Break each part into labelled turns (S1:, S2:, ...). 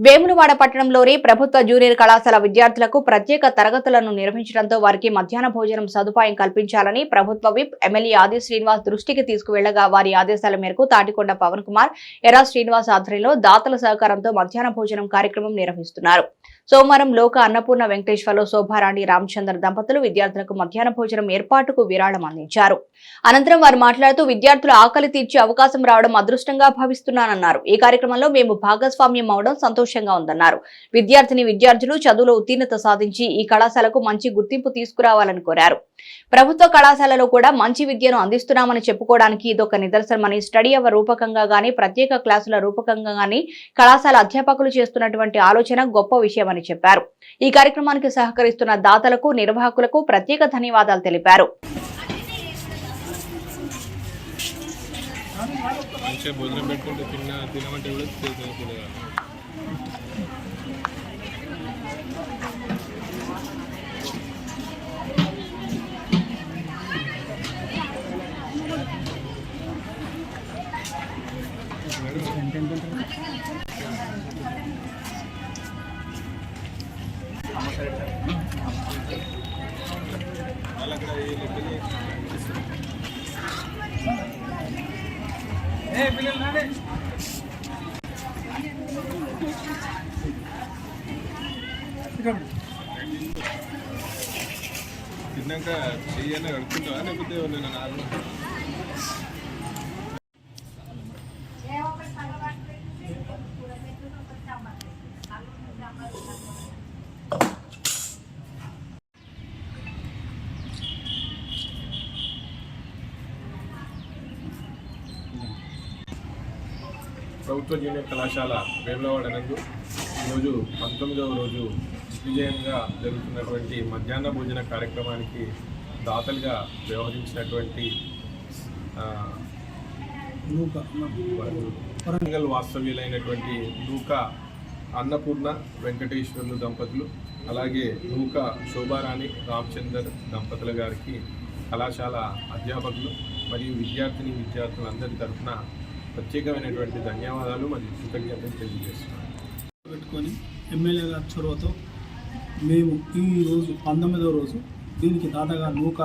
S1: వేములవాడ పట్టణంలోని ప్రభుత్వ జూనియర్ కళాశాల విద్యార్థులకు ప్రత్యేక తరగతులను నిర్వహించడంతో వారికి మధ్యాహ్న భోజనం సదుపాయం కల్పించాలని ప్రభుత్వ విప్ ఎమ్మెల్యే ఆది శ్రీనివాస్ దృష్టికి తీసుకువెళ్ళగా వారి ఆదేశాల మేరకు తాటికొండ పవన్ కుమార్ ఎరా శ్రీనివాస్ ఆధ్వర్యంలో దాతల సహకారంతో మధ్యాహ్న భోజనం కార్యక్రమం నిర్వహిస్తున్నారు. సోమవారం లోక అన్నపూర్ణ వెంకటేశ్వర్లో శోభారాణి రామచంద్ర దంపతులు విద్యార్థులకు మధ్యాహ్న భోజనం ఏర్పాటుకు విరాళం అందించారు. అనంతరం వారు మాట్లాడుతూ విద్యార్థుల ఆకలి తీర్చే అవకాశం రావడం అదృష్టంగా భావిస్తున్నానన్నారు. ఈ కార్యక్రమంలో మేము భాగస్వామ్యం అవడం సంతోషంగా ఉందన్నారు. విద్యార్థిని విద్యార్థులు చదువులో ఉత్తీర్ణత సాధించి ఈ కళాశాలకు మంచి గుర్తింపు తీసుకురావాలని కోరారు. ప్రభుత్వ కళాశాలలో కూడా మంచి విద్యను అందిస్తున్నామని చెప్పుకోవడానికి ఇదొక నిదర్శనమని స్టడీ అవర్ రూపకంగా గానీ ప్రత్యేక క్లాసుల రూపకంగా గానీ కళాశాల అధ్యాపకులు చేస్తున్నటువంటి ఆలోచన గొప్ప విషయమని చెప్పారు. ఈ కార్యక్రమానికి సహకరిస్తున్న దాతలకు నిర్వాహకులకు ప్రత్యేక ధన్యవాదాలు తెలిపారు.
S2: మంచిగా భోజనం పెట్టుకుంటే తిన్న తినమంటే కూడా తిన్నాక చెయ్యనే కడుక్కుంటావా? లేకపోతే నాలుగు? ప్రభుత్వ జూనియర్ కళాశాల వేములవాడ నందు ఈరోజు పంతొమ్మిదవ రోజు విజయంగా జరుగుతున్నటువంటి మధ్యాహ్న భోజన కార్యక్రమానికి దాతలుగా వ్యవహరించినటువంటి వరంగల్ వాస్తవ్యులైనటువంటి నూక అన్నపూర్ణ వెంకటేశ్వర్లు దంపతులు అలాగే నూక శోభారాణి రామచందర్ దంపతుల గారికి కళాశాల అధ్యాపకులు మరియు విద్యార్థిని విద్యార్థులందరి తరఫున ప్రత్యేకమైనటువంటి ధన్యవాదాలు మరియు కృతజ్ఞతలు తెలియజేస్తున్నాను.
S3: పెట్టుకొని ఎమ్మెల్యే గారి చొరవతో మేము ఈ రోజు పంతొమ్మిదవ రోజు దీనికి దాదాగా నూక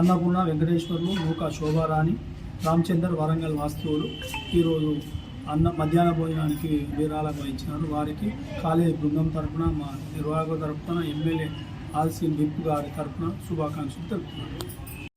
S3: అన్నపూర్ణ వెంకటేశ్వర్లు నూక శోభారాణి రామచందర్ వరంగల్ వాస్తువులు ఈరోజు అన్న మధ్యాహ్న భోజనానికి విరాళం ఇచ్చినారు వారికి కాలేజీ బృందం తరఫున మా నిర్వాహకుల తరపున ఎమ్మెల్యే ఆల్సీ విప్ గారి తరపున శుభాకాంక్షలు తెలుపుతున్నాను.